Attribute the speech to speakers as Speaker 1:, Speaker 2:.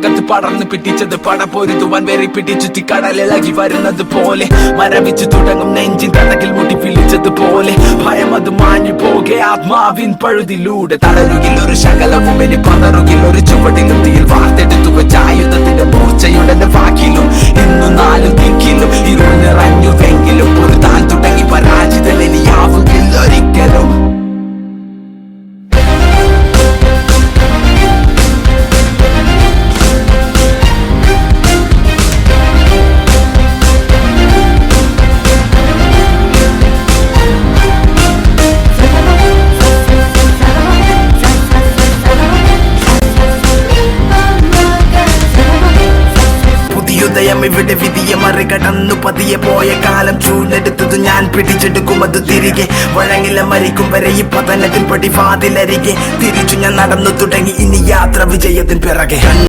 Speaker 1: കടലകത്ത് പടർന്ന് പിടിച്ചത് പട പൊരുതുവാൻ വേറെ പിടിച്ചുറ്റി കടലിളകി വരുന്നത് പോലെ. മരവിച്ചു തുടങ്ങും നെഞ്ചിൻ തടകിൽ മുട്ടി പിടിച്ചത് പോലെ. ഭയം അത് മാഞ്ഞു പോകെ ആത്മാവിൻ പഴുതിലൂടെ. തളരുകിൽ ഒരു ശകലവും ഇനി പതറുകിൽ ഒരു ചുവടിലും വാർത്തെടുത്തു പുതിയുദയം ഇവിടെ വിധിയെ മറികടന്നു. പതിയെ പോയ കാലം ചൂടെടുത്തത് ഞാൻ പിടിച്ചെടുക്കും. അത് തിരികെ വഴങ്ങില്ല മരിക്കും വരെ ഈ പതനത്തിൽ പടിവാതിലരികെ തിരിച്ചു ഞാൻ നടന്നു തുടങ്ങി. ഇനി യാത്ര വിജയത്തിൻ പിറകെ.